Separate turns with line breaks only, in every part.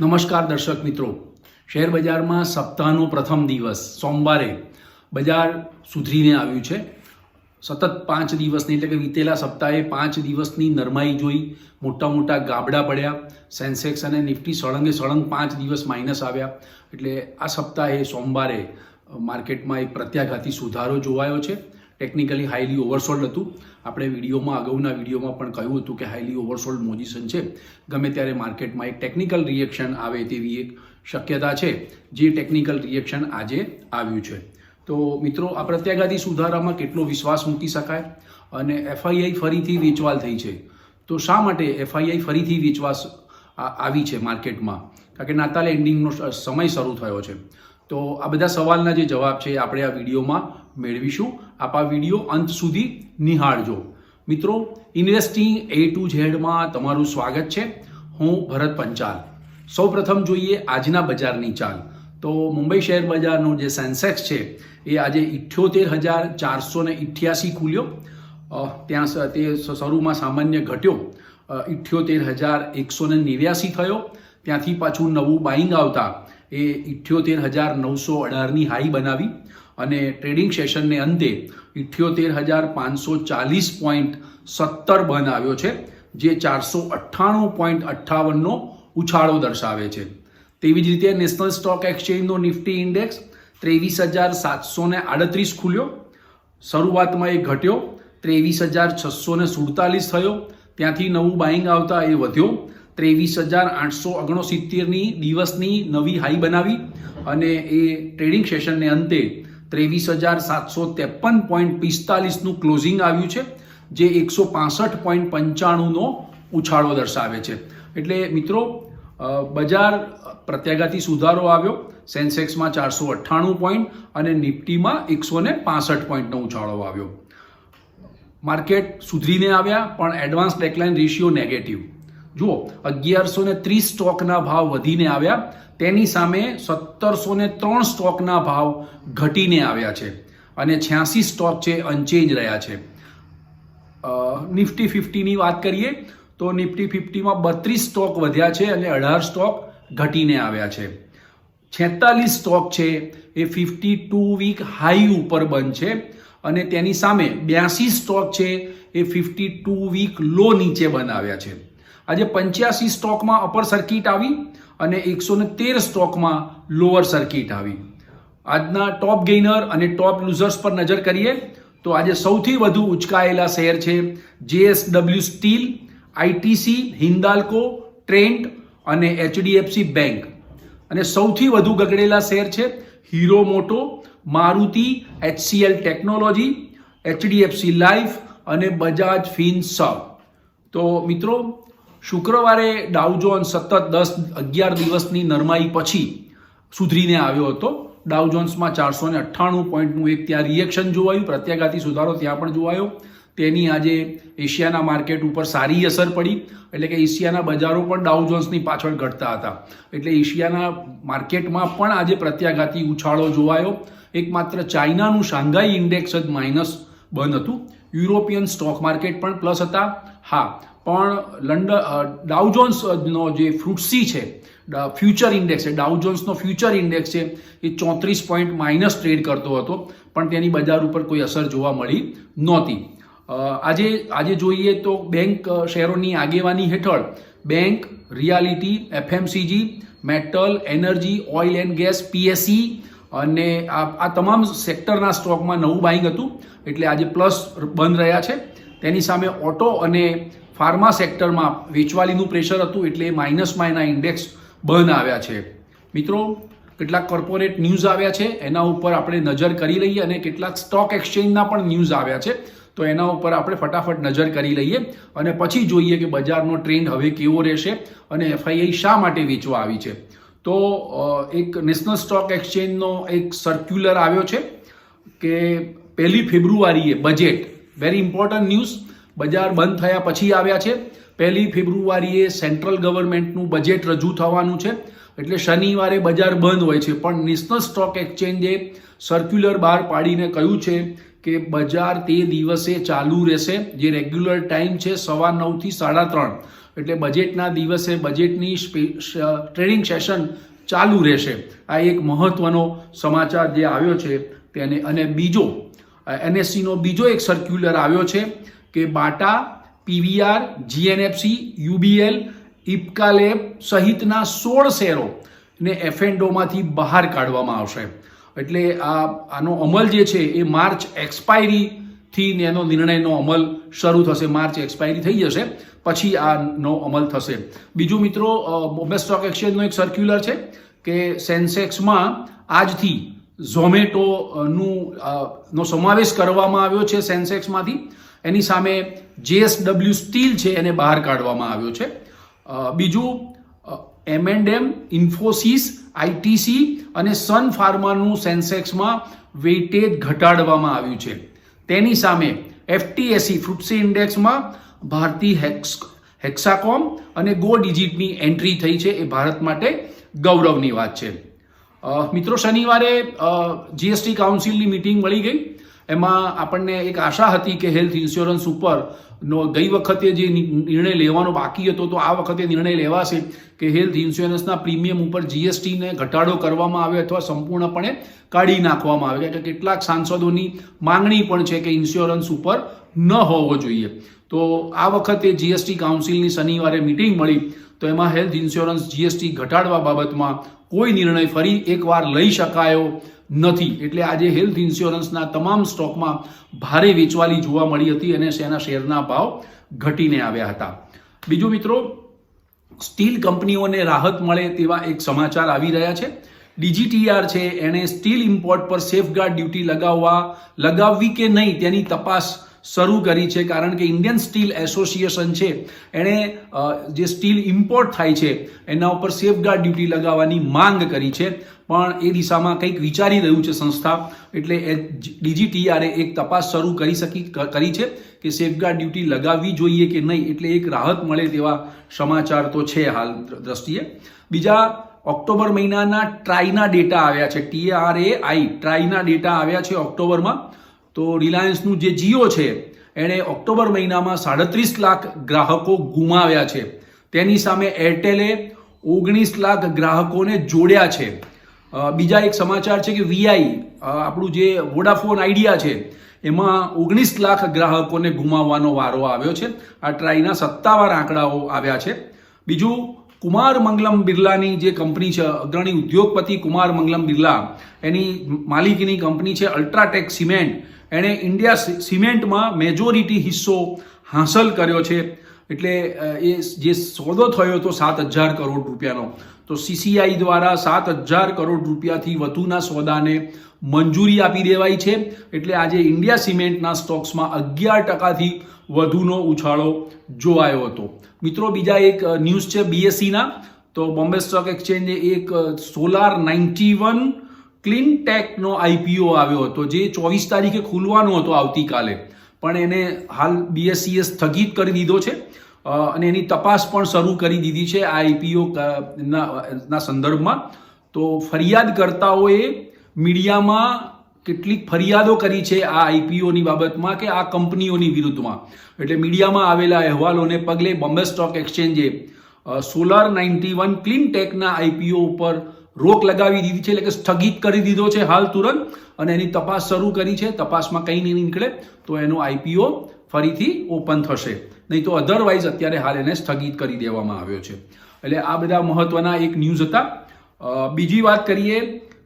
નમસ્કાર દર્શક મિત્રો. શેર બજારમાં સપ્તાહનો પ્રથમ દિવસ, સોમવારે બજાર સુધરીને આવ્યું છે. સતત પાંચ દિવસની એટલે કે વીતેલા સપ્તાહે પાંચ દિવસની નરમાઈ જોઈ મોટા મોટા ગાબડા પડ્યા. સેન્સેક્સ અને નિફ્ટી સળંગે સળંગ પાંચ દિવસ માઇનસ આવ્યા. એટલે આ સપ્તાહે સોમવારે માર્કેટમાં એક પ્રત્યાઘાતી સુધારો જોવાયો છે. ટેકનિકલી હાઈલી ઓવરસોલ્ડ હતું. આપણે વિડીયોમાં, અગાઉના વિડીયોમાં પણ કહ્યું હતું કે હાઈલી ઓવરસોલ્ડ પોઝિશન છે. ગમે ત્યારે માર્કેટમાં એક ટેકનિકલ રિએક્શન આવે તેવી એક શક્યતા છે, જે ટેકનિકલ રિએક્શન આજે આવ્યું છે. તો મિત્રો, આ પ્રત્યાઘાતી સુધારામાં કેટલો વિશ્વાસ મૂકી શકાય? અને એફઆઈઆઈ ફરીથી વેચવાલ થઈ છે. તો શા માટે એફઆઈઆઈ ફરીથી વેચવાસ આવી છે માર્કેટમાં? કારણ કે નાતાલ એન્ડિંગનો સમય શરૂ થયો છે. તો આ બધા સવાલના જે જવાબ છે આપણે આ વિડીયોમાં મેળવીશું. આપ વીડિયો અંત સુધી નિહાળજો. મિત્રો, ઇન્વેસ્ટિંગ એ ટુ ઝેડમાં તમારું સ્વાગત છે. હું ભરત પંચાલ. સૌપ્રથમ જોઈએ આજના બજારની ચાલ. તો મુંબઈ શેર બજારનો જે સેન્સેક્સ છે, એ આજે ઇઠ્યોતેર હજાર ચારસો ને ઇઠ્યાસી ખુલ્યો. ત્યાં તે શરૂમાં સામાન્ય ઘટ્યો. ઇઠ્યોતેર હજાર એકસો ને નેવ્યાસી થયો. ત્યાંથી પાછું નવું બાઇંગ આવતા એ ઇઠ્યોતેર હજાર નવસો અઢારની હાઈ બનાવી. અને ટ્રેડિંગ સેશનને અંતે ઇઠ્યોતેર હજાર પાંચસો ચાલીસ પોઈન્ટ સત્તર બંધ આવ્યો છે, જે ચારસો અઠ્ઠાણું પોઈન્ટ અઠ્ઠાવનનો ઉછાળો દર્શાવે છે. તેવી જ રીતે નેશનલ સ્ટોક એક્સચેન્જનો નિફ્ટી ઇન્ડેક્સ ત્રેવીસ હજાર સાતસો ને આડત્રીસ ખુલ્યો. શરૂઆતમાં એ ઘટ્યો, ત્રેવીસ હજાર છસો ને સુડતાલીસ થયો. ત્યાંથી નવું બાઇંગ આવતા એ વધ્યો. ત્રેવીસ હજાર આઠસો ઓગણસિત્તેરની દિવસની નવી હાઈ બનાવી અને એ ટ્રેડિંગ સેશનને અંતે ત્રેવીસ હજાર સાતસો ત્રેપન પોઈન્ટ પિસ્તાલીસનું ક્લોઝિંગ આવ્યું છે, જે એકસો પાસઠ પોઈન્ટ પંચાણુંનો ઉછાળો દર્શાવે છે. એટલે મિત્રો બજાર પ્રત્યાઘાતી સુધારો આવ્યો, સેન્સેક્સમાં ચારસો અઠ્ઠાણું પોઈન્ટ અને નિફ્ટીમાં એકસો ને પાસઠ પોઈન્ટનો ઉછાળો આવ્યો. માર્કેટ સુધરીને આવ્યા, પણ એડવાન્સ ડેકલાઇન રેશિયો નેગેટિવ જુઓ અગિયારસો ને ત્રીસ સ્ટોકના ભાવ વધીને આવ્યા. તેની સામે સત્તરસો ને ત્રણ સ્ટોકના ભાવ ઘટીને આવ્યા છે અને છ્યાસી સ્ટોક છે અનચેન્જ રહ્યા છે. નિફ્ટી ફિફ્ટીની વાત કરીએ, તો નિફ્ટી ફિફ્ટીમાં બત્રીસ સ્ટોક વધ્યા છે અને અઢાર સ્ટોક ઘટીને આવ્યા છે. છેતાલીસ સ્ટોક છે, એ ફિફ્ટી ટુ વીક હાઈ ઉપર બંધ છે અને તેની સામે બ્યાસી સ્ટોક છે, એ ફિફ્ટી ટુ વીક લો નીચે બનાવ્યા છે. આજે પંચ્યાસી સ્ટોકમાં અપર સર્કિટ આવી અને એકસો ને તેર સ્ટોકમાં લોઅર સર્કિટ આવી. આજના ટોપ ગેઇનર અને ટોપ લૂઝર્સ પર નજર કરીએ તો આજે સૌથી વધુ ઉચકાયેલા શેર છે JSW steel ITC Hindalco Trent અને એચડીએફસી બેંક અને સૌથી વધુ ગગડેલા શેર છે Hero Moto Maruti HCL technology HDFC life અને બજાજ ફિનસર્વ તો મિત્રો શુક્રવારે ડાઉજોન્સ સતત દસ, અગિયાર દિવસની નરમાઈ પછી સુધરીને આવ્યો હતો. ડાઉજોન્સમાં ચારસો ને અઠ્ઠાણું પોઈન્ટનું એક ત્યાં રિએક્શન જોવાયું, પ્રત્યાઘાતી સુધારો ત્યાં પણ જોવાયો. તેની આજે એશિયાના માર્કેટ ઉપર સારી અસર પડી, એટલે કે એશિયાના બજારો પણ ડાઉજોન્સની પાછળ ઘટતા હતા. એટલે એશિયાના માર્કેટમાં પણ આજે પ્રત્યાઘાતી ઉછાળો જોવાયો. એકમાત્ર ચાઇનાનું શાંઘાઈ ઇન્ડેક્સ જ માઇનસ બંધ હતું. યુરોપિયન સ્ટોક માર્કેટ પણ પ્લસ હતા. હા પણ લંડન ડાઉજોન્સનો જે ફ્રૂટસી છે ફ્યુચર ઇન્ડેક્સ છે ડાઉજોન્સનો ફ્યુચર ઇન્ડેક્સ છે, એ ચોત્રીસ પોઈન્ટ માઇનસ ટ્રેડ કરતો હતો, પણ તેની બજાર ઉપર કોઈ અસર જોવા મળી નહોતી. આજે આજે જોઈએ તો બેંક શેરોની આગેવાની હેઠળ bank, realty, FMCG, metal, energy, oil and gas PSC અને આ તમામ સેક્ટરના સ્ટોકમાં નવું બાઇંગ હતું, એટલે આજે પ્લસ બંધ રહ્યા છે. તેની સામે ઓટો અને ફાર્મા સેક્ટરમાં વેચવાલીનું પ્રેશર હતું એટલે માઇનસમાં એના ઇન્ડેક્સ બંધ આવ્યા છે. મિત્રો, કેટલાક કોર્પોરેટ ન્યૂઝ આવ્યા છે, એના ઉપર આપણે નજર કરી લઈએ અને કેટલાક સ્ટોક એક્સચેન્જના પણ ન્યૂઝ આવ્યા છે. તો એના ઉપર આપણે ફટાફટ નજર કરી લઈએ અને પછી જોઈએ કે બજારનો ટ્રેન્ડ હવે કેવો રહેશે અને એફઆઈઆઈ શા માટે વેચવા આવી છે. તો એક નેશનલ સ્ટોક એક્સચેન્જનો એક સર્ક્યુલર આવ્યો છે કે પહેલી ફેબ્રુઆરીએ બજેટ વેરી ઇમ્પોર્ટન્ટ ન્યૂઝ બજાર બંધ થયા પછી આવ્યા છે. પહેલી ફેબ્રુઆરીએ સેન્ટ્રલ ગવર્મેન્ટનું બજેટ રજૂ થવાનું છે. એટલે શનિવારે બજાર બંધ હોય છે. પણ નેશનલ સ્ટોક એક્સચેન્જે સર્ક્યુલર બહાર પાડીને કહ્યું છે કે બજાર તે દિવસે ચાલુ રહેશે. જે રેગ્યુલર ટાઈમ છે સવા નવથી સાડા ત્રણ. એટલે બજેટના દિવસે બજેટની ટ્રેડિંગ સેશન ચાલુ રહેશે. આ એક મહત્વનો સમાચાર જે આવ્યો છે તેને અને બીજો એનએસસીનો બીજો એક સર્ક્યુલર આવ્યો છે કે બાટા, પીવીઆર, જીએનએફસી, યુબીએલ, ઇપકાલેબ સહિતના સોળ શેરો ને એફએન્ડોમાંથી બહાર કાઢવામાં આવશે. એટલે આ, આનો અમલ જે છે એ માર્ચ એક્સપાયરીથી એનો નિર્ણયનો અમલ શરૂ થશે. માર્ચ એક્સપાયરી થઈ જશે, પછી આનો અમલ થશે. બીજું મિત્રો બોમ્બે સ્ટોક એક્સચેન્જનો એક સર્ક્યુલર છે કે સેન્સેક્સમાં આજથી ઝોમેટોનું નો સમાવેશ કરવામાં આવ્યો છે સેન્સેક્સમાંથી. એની સામે જેએસડબલ્યુ સ્ટીલ છે એને બહાર કાઢવામાં આવ્યો છે. બીજું M and M Infosys ITC અને સન ફાર્માનું સેન્સેક્સમાં વેઇટેજ ઘટાડવામાં આવ્યું છે. તેની સામે એફટીએસી ફ્રુટસી ઇન્ડેક્સમાં ભારતી હેક્સ, હેક્સાકોમ અને ગો ડિજિટની એન્ટ્રી થઈ છે એ ભારત માટે ગૌરવની વાત છે. મિત્રો, શનિવારે જીએસટી કાઉન્સિલની મિટિંગ મળી ગઈ. એમાં આપણને એક આશા હતી કે હેલ્થ ઇન્સ્યોરન્સ ઉપર નો, ગઈ વખતે જે નિર્ણય લેવાનો બાકી હતો, તો આ વખતે નિર્ણય લેવાશે કે હેલ્થ ઇન્સ્યોરન્સના પ્રીમિયમ ઉપર જીએસટીને ઘટાડો કરવામાં આવે અથવા સંપૂર્ણપણે કાઢી નાખવામાં આવે. કે કેટલાક સાંસદોની માંગણી પણ છે કે ઇન્સ્યોરન્સ ઉપર ન હોવો જોઈએ. તો આ વખતે જીએસટી કાઉન્સિલની શનિવારે મિટિંગ મળી. તો એમાં હેલ્થ ઇન્સ્યોરન્સ જીએસટી ઘટાડવા બાબતમાં કોઈ નિર્ણય ફરી એકવાર લઈ શકાયો નથી. એટલે આજે હેલ્થ ઇન્સ્યોરન્સના તમામ સ્ટોકમાં ભારે વેચવાલી જોવા મળી હતી અને તેના શેરના ભાવ ઘટીને આવ્યા હતા. બીજું મિત્રો, સ્ટીલ કંપનીઓને રાહત મળે તેવા એક સમાચાર આવી રહ્યા છે. ડીજીટીઆર છે, એણે સ્ટીલ ઇમ્પોર્ટ પર સેફગાર્ડ ડ્યુટી લગાવવા, લગાવવી કે નહીં તેની તપાસ શરૂ કરી છે, કારણ કે ઇન્ડિયન સ્ટીલ એસોસિએશન છે, એણે જે સ્ટીલ ઇમ્પોર્ટ થાય છે, એના ઉપર સેફગાર્ડ ડ્યુટી લગાવવાની માંગ કરી છે. પણ એ દિશામાં કંઈક વિચારી રહ્યું છે સંસ્થા, એટલે ડીજીટીઆરે એક તપાસ શરૂ કરી શકી કરી છે કે સેફગાર્ડ ડ્યુટી લગાવવી જોઈએ કે નહીં, એટલે એક રાહત મળે તેવા સમાચાર તો છે હાલ દ્રષ્ટિએ. બીજા, ઓક્ટોબર મહિનાના ટ્રાઈના ડેટા આવ્યા છે. ટીઆરએ આઈ ટ્રાઈના ડેટા આવ્યા છે ઓક્ટોબરમાં. તો રિલાયન્સનું જે જીઓ છે, એણે ઓક્ટોબર મહિનામાં સાડત્રીસ લાખ ગ્રાહકો ગુમાવ્યા છે. તેની સામે એરટેલે ઓગણીસ લાખ ગ્રાહકોને જોડ્યા છે. બીજા એક સમાચાર છે કે વીઆઈ આપણું જે વોડાફોન આઈડિયા છે, એમાં ઓગણીસ લાખ ગ્રાહકોને ગુમાવવાનો વારો આવ્યો છે. આ ટ્રાઈના સત્તાવાર આંકડાઓ આવ્યા છે. બીજું કુમાર મંગલમ બિરલાની જે કંપની છે, અગ્રણી ઉદ્યોગપતિ કુમાર મંગલમ બિરલા, એની માલિકીની કંપની છે અલ્ટ્રાટેક સિમેન્ટ. એણે ઇન્ડિયા સિમેન્ટમાં મેજોરિટી હિસ્સો હાંસલ કર્યો છે. એટલે એ જે સોદો થયો હતો સાત હજાર કરોડ રૂપિયાનો. તો સીસીઆઈ દ્વારા સાત હજાર કરોડ રૂપિયાથી વધુના સોદાને મંજૂરી આપી દેવાઈ છે. એટલે આજે ઇન્ડિયા સિમેન્ટના સ્ટોક્સમાં અગિયાર ટકાથી વધુનો ઉછાળો જોવાયો હતો. મિત્રો, બીજા એક ન્યૂઝ છે બીએસસીના તો બોમ્બે સ્ટોક એક્સચેન્જે એક solar ninety one clean techno IPO આવ્યો હતો, જે ચોવીસ તારીખે ખુલવાનો હતો આવતીકાલે. પણ એને હાલ બીએસસીએ સ્થગિત કરી દીધો છે. અને એની તપાસ પણ શરૂ કરી દીધી છે આ આઈપીઓ ના સંદર્ભમાં. તો ફરિયાદકર્તાઓએ મીડિયામાં કેટલીક ફરિયાદો કરી છે આ આઈપીઓની બાબતમાં કે આ કંપનીઓની વિરુદ્ધમાં. એટલે મીડિયામાં આવેલા અહેવાલોને પગલે બોમ્બે સ્ટોક એક્સચેન્જે સોલાર નાઇન્ટી વન ક્લીન ટેકના આઈપીઓ ઉપર રોક લગાવી દીધી છે, એટલે કે સ્થગિત કરી દીધો છે હાલ તુરંત, અને એની તપાસ શરૂ કરી છે. તપાસમાં કંઈ નહીં નીકળે, તો એનો આઈપીઓ ફરીથી ઓપન થશે. નહીં તો અધરવાઇઝ અત્યારે હાલ એને સ્થગિત કરી દેવામાં આવ્યો છે. એટલે આ બધા મહત્વના એક ન્યૂઝ હતા. બીજી વાત કરીએ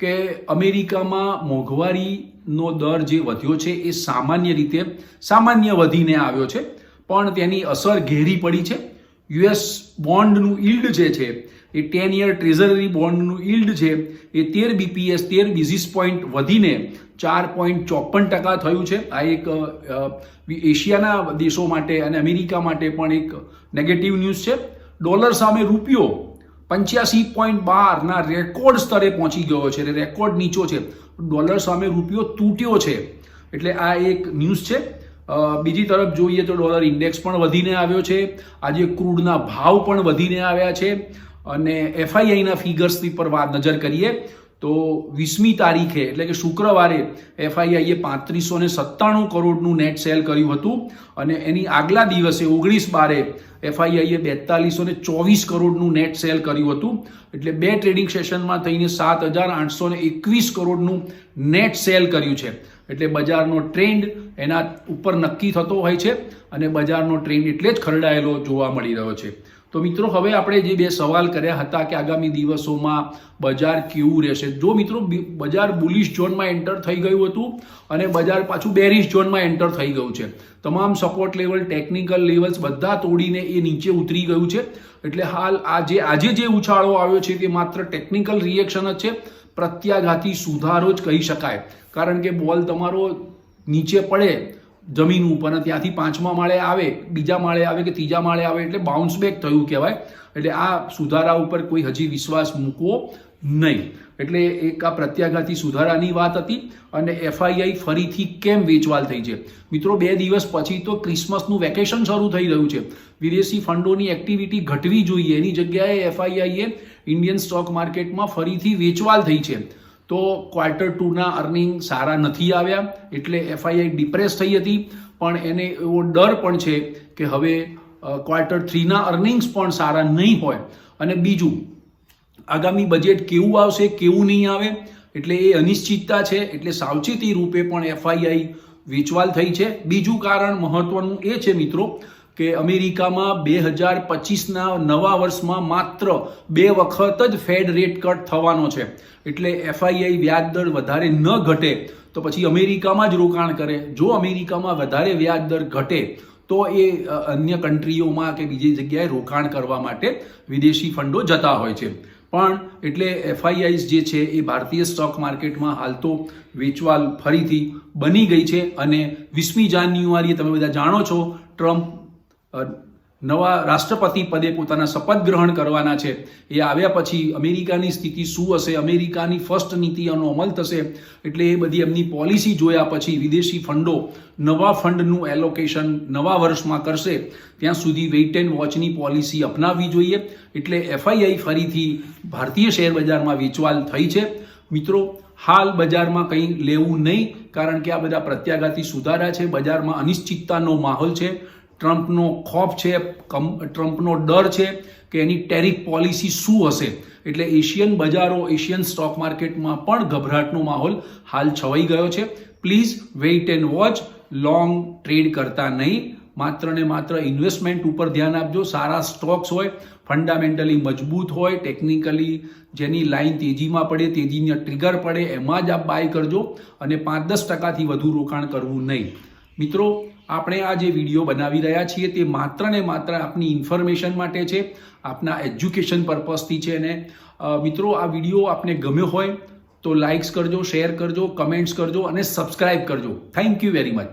કે અમેરિકામાં મોંઘવારીનો દર જે વધ્યો છે એ સામાન્ય રીતે સામાન્ય વધીને આવ્યો છે. પણ તેની અસર ઘેરી પડી છે. યુએસ બોન્ડનું ઇલ્ડ જે છે, એ ટેન યર ટ્રેઝરી બોન્ડનું ઇલ્ડ છે, એ તેર બીપીએસ, તેર બિઝિસ પોઈન્ટ વધીને ચાર પોઈન્ટ ચોપન ટકા થયું છે. આ એક એશિયાના દેશો માટે અને અમેરિકા માટે પણ એક નેગેટિવ ન્યૂઝ છે. ડોલર સામે રૂપિયો પંચ્યાસી પોઈન્ટ બારના રેકોર્ડ સ્તરે પહોંચી ગયો છે એટલે રેકોર્ડ નીચો છે. ડોલર સામે રૂપિયો તૂટ્યો છે. એટલે આ એક ન્યૂઝ છે. બીજી તરફ જોઈએ તો ડોલર ઇન્ડેક્સ પણ વધીને આવ્યો છે. આજે ક્રૂડના ભાવ પણ વધીને આવ્યા છે. અને એફઆઈઆઈના ફિગર્સની પર વાત નજર કરીએ તો વીસમી તારીખે, એટલે કે શુક્રવારે, એફઆઈઆઈએ પાંત્રીસો ને સત્તાણું કરોડનું નેટ સેલ કર્યું હતું અને એની આગલા દિવસે, ઓગણીસ બારે, એફઆઈઆઈએ બેતાલીસો ને ચોવીસ કરોડનું નેટ સેલ કર્યું હતું. એટલે બે ટ્રેડિંગ સેશનમાં થઈને સાત હજાર આઠસો ને એકવીસ કરોડનું નેટ સેલ કર્યું છે. એટલે બજારનો ટ્રેન્ડ એના ઉપર નક્કી થતો હોય છે અને બજારનો ટ્રેન્ડ એટલે જ ખરડાયેલો જોવા મળી રહ્યો છે. તો મિત્રો, હવે આપણે જે બે સવાલ કર્યા હતા કે આગામી દિવસોમાં બજાર કેવું રહેશે. જો મિત્રો બજાર બુલિશ ઝોનમાં એન્ટર થઈ ગયું હતું અને બજાર પાછું બેરિશ ઝોનમાં એન્ટર થઈ ગયું છે. તમામ સપોર્ટ લેવલ ટેકનિકલ લેવલ્સ બધા તોડીને એ નીચે ઉતરી ગયું છે. એટલે હાલ આજે આજે જે ઉછાળો આવ્યો છે તે માત્ર ટેકનિકલ રિએક્શન જ છે. પ્રત્યાઘાતી સુધારો જ કહી શકાય. કારણ કે બોલ તમારો નીચે પડે જમીન ઉપર અને ત્યાંથી પાંચમા માળે આવે, બીજા માળે આવે કે ત્રીજા માળે આવે એટલે બાઉન્સ બેક થયું કહેવાય. એટલે આ સુધારા ઉપર કોઈ હજી વિશ્વાસ મૂકવો નહીં. એટલે એક આ પ્રત્યાઘાતી સુધારાની વાત હતી અને એફઆઈઆઈ ફરીથી કેમ વેચવાલ થઈ છે? મિત્રો, બે દિવસ પછી તો ક્રિસમસનું વેકેશન શરૂ થઈ રહ્યું છે. વિદેશી ફંડોની એક્ટિવિટી ઘટવી જોઈએ. એની જગ્યાએ એફઆઈઆઈએ ઇન્ડિયન સ્ટોક માર્કેટમાં ફરીથી વેચવાલ થઈ છે. તો ક્વાર્ટર ટુના અર્નિંગ સારા નથી આવ્યા. એટલે એફઆઈઆઈ ડિપ્રેસ થઈ હતી. પણ એને એવો ડર પણ છે કે હવે ક્વાર્ટર થ્રીના અર્નિંગ્સ પણ સારા નહીં હોય. અને બીજું, આગામી બજેટ કેવું આવશે, કેવું નહીં આવે, એટલે એ અનિશ્ચિતતા છે. એટલે સાવચેતી રૂપે પણ એફઆઈઆઈ વેચવાલ થઈ છે. બીજું કારણ મહત્વનું એ છે મિત્રો કે અમેરિકામાં બે હજાર પચીસના નવા વર્ષમાં માત્ર બે વખત જ ફેડ રેટ કટ થવાનો છે. એટલે એફઆઈઆઈ વ્યાજ દર વધારે ન ઘટે તો પછી અમેરિકામાં જ રોકાણ કરે. જો અમેરિકામાં વધારે વ્યાજ દર ઘટે તો એ અન્ય કન્ટ્રીઓમાં કે બીજી જગ્યાએ રોકાણ કરવા માટે વિદેશી ફંડો જતા હોય છે. પણ એટલે એફઆઈઆઈસ જે છે એ ભારતીય સ્ટોક માર્કેટમાં હાલ તો વેચવાલ ફરીથી બની ગઈ છે. અને વીસમી જાન્યુઆરીએ તમે બધા જાણો છો, ટ્રમ્પ નવા રાષ્ટ્રપતિ પદે પોતાના શપથ ગ્રહણ કરવાના છે. એ આવ્યા પછી અમેરિકાની સ્થિતિ શું હશે? અમેરિકાની ફર્સ્ટ નીતિઓનો અમલ થશે? એટલે એ બધી એમની પોલિસી જોયા પછી વિદેશી ફંડો નવા ફંડનું એલોકેશન નવા વર્ષમાં કરશે. ત્યાં સુધી વેઇટ એન્ડ વોચની પોલિસી અપનાવવી જોઈએ. એટલે એફઆઈઆઈ ફરીથી ભારતીય શેર બજારમાં વેચવાલ થઈ છે. મિત્રો, હાલ બજારમાં કંઈ લેવું નહીં, કારણ કે આ બધા પ્રત્યાઘાતી સુધારા છે. બજારમાં અનિશ્ચિતતાનો માહોલ છે. ટ્રમ્પનો ખોફ છે ટ્રમ્પનો ડર છે કે એની ટેરિફ પોલિસી શું હશે. એટલે એશિયન બજારો, એશિયન સ્ટોક માર્કેટમાં પણ ગભરાટનો માહોલ હાલ છવાઈ ગયો છે. Please wait and watch long trade કરતા નહીં. માત્ર ને માત્ર ઇન્વેસ્ટમેન્ટ ઉપર ધ્યાન આપજો. સારા સ્ટોક્સ હોય ફંડામેન્ટલી મજબૂત હોય ટેકનિકલી જેની લાઈન તેજીમાં પડે, તેજીની ટ્રિગર પડે, એમાં જ આપ બાય કરજો અને પાંચ દસ ટકાથી વધુ રોકાણ કરવું નહીં. મિત્રો આપણે આ જે વીડિયો બનાવી રહ્યા છીએ તે માત્ર ને માત્ર આપની ઇન્ફોર્મેશન માટે છે, આપના એજ્યુકેશન પર્પઝથી છે અને મિત્રો, આ વીડિયો આપને ગમ્યો હોય તો લાઇક્સ કરજો, શેર કરજો, કમેન્ટ્સ કરજો અને સબસ્ક્રાઇબ કરજો. Thank you very much.